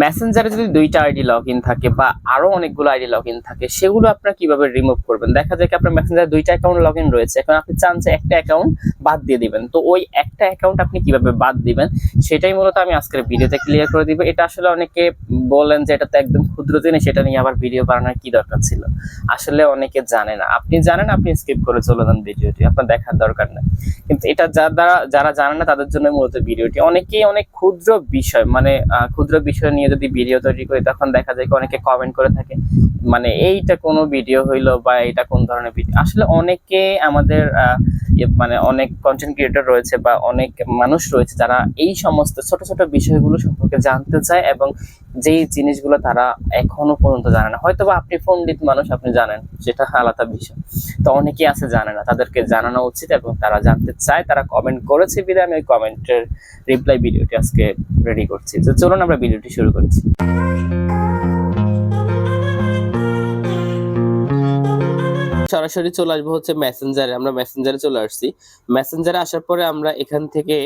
মেসেঞ্জারে যদি দুইটা আইডি লগ ইন থাকে বা আরও অনেকগুলো আইডি লগ ইন থাকে, সেগুলো আপনারা কীভাবে রিমুভ করবেন? দেখা যায় কি আপনার মেসেঞ্জারে দুইটা অ্যাকাউন্ট লগ ইন রয়েছে, এখন আপনি চান যে একটা অ্যাকাউন্ট বাদ দিয়ে দিবেন। তো ওই একটা অ্যাকাউন্ট আপনি কীভাবে বাদ দিবেন, সেটাই মূলত আমি আজকের ভিডিওতে ক্লিয়ার করে দিব। এটা আসলে অনেকে বলেন যে এটা তো একদম ক্ষুদ্র জিনিস সেটা নিয়ে আবার ভিডিও বানানোর কি দরকার ছিল? আসলে অনেকে জানে না। আপনি জানেন, আপনি স্কিপ করে চলে যান ভিডিওটি, আপনার দেখার দরকার নেই। কিন্তু এটা যারা যারা জানে না, তাদের জন্য মূলত ভিডিওটি। অনেকেই অনেক ক্ষুদ্র বিষয় মানে ক্ষুদ্র বিষয় নিয়ে যদি ভিডিও তৈরি করি, তখন দেখা যায় অনেকে কমেন্ট করে থাকে মানে এইটা কোনো ভিডিও হইল বা এটা কোন ধরনের ভিডিও আসলে অনেকে আমাদের ইয়ে মানে অনেক কন্টেন্ট ক্রিয়েটর রয়েছে বা অনেক মানুষ রয়েছে যারা এই সমস্ত ছোট ছোট বিষয়গুলো সম্পর্কে জানতে চায় এবং যেই জিনিসগুলো তারা এখনও পর্যন্ত জানে না। হয়তো বা আপনি পণ্ডিত মানুষ, আপনি জানেন সেটা আলাদা বিষয়। তো অনেকেই আছে জানে না, তাদেরকে জানানো উচিত এবং তারা জানতে চায়, তারা কমেন্ট করেছে বিধায় আমি ওই কমেন্টের রিপ্লাই ভিডিওটি আজকে রেডি করছি। তো চলুন আমরা ভিডিওটি শুরু করছি। সরাসরি চলে আসব হচ্ছে মেসেঞ্জারে আমরা মেসেঞ্জারে চলে আসছি। মেসেঞ্জারে আসার পরে আমরা এখান থেকে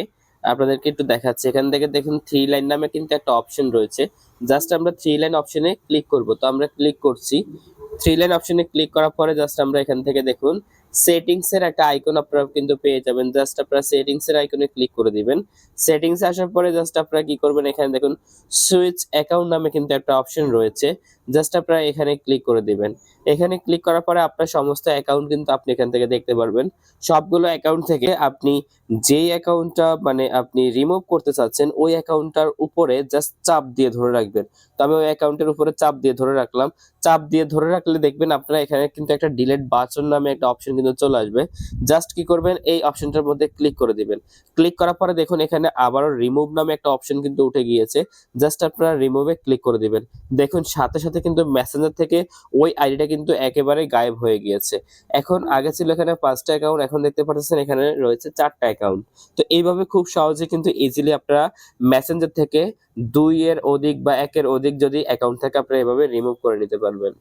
আপনাদেরকে একটু দেখাচ্ছি। এখান থেকে দেখুন থ্রি লাইন নামে কিন্তু একটা অপশন রয়েছে। জাস্ট আমরা থ্রি লাইন অপশনে ক্লিক করব। তো আমরা ক্লিক করছি। থ্রি লাইন অপশনে ক্লিক করার পরে জাস্ট আমরা এখান থেকে দেখুন সেটিংস এর একটা আইকন আপনারা কিন্তু পেয়ে যাবেন। জাস্ট আপনারা সেটিংস এর আইকনে ক্লিক করে দিবেন। সেটিংস আসার পরে জাস্ট আপনারা কি করবেন, এখানে দেখুন সুইচ অ্যাকাউন্ট নামে কিন্তু একটা অপশন রয়েছে। জাস্ট আপনারা এখানে ক্লিক করে দিবেন। এখানে ক্লিক করার পরে আপনার সমস্ত অ্যাকাউন্ট কিন্তু আপনি এখান থেকে দেখতে পারবেন। সবগুলো অ্যাকাউন্ট থেকে আপনি যেই অ্যাকাউন্টটা মানে আপনি রিমুভ করতে চাচ্ছেন, ওই অ্যাকাউন্টটার উপরে জাস্ট চাপ দিয়ে ধরে রাখবেন। তো আমি ওই অ্যাকাউন্টের উপরে চাপ দিয়ে ধরে রাখলাম। চাপ দিয়ে ধরে রাখলে দেখবেন আপনারা এখানে কিন্তু একটা ডিলেট বাচন নামে একটা অপশন কিন্তু চলে আসবে। জাস্ট কি করবেন? এই অপশনটার মধ্যে ক্লিক করে দিবেন। ক্লিক করার পরে দেখুন এখানে আবারও রিমুভ নামে একটা অপশন কিন্তু উঠে গিয়েছে। জাস্ট আপনারা রিমুভে ক্লিক করে দিবেন। দেখুন, সাথে সাথে কিন্তু মেসেঞ্জার থেকে ওই আইডিটা কিন্তু একেবারে গায়েব হয়ে গিয়েছে। এখন আগে ছিল এখানে পাঁচটা অ্যাকাউন্ট এখন দেখতে পাচ্ছেন এখানে রয়েছে চারটা অ্যাকাউন্ট তো এইভাবে খুব সহজে কিন্তু ইজিলি আপনারা মেসেঞ্জার থেকে দুই এর অধিক বা একের অধিক যদি অ্যাকাউন্ট থাকে, আপনারা এভাবে রিমুভ করে নিতে পারবেন।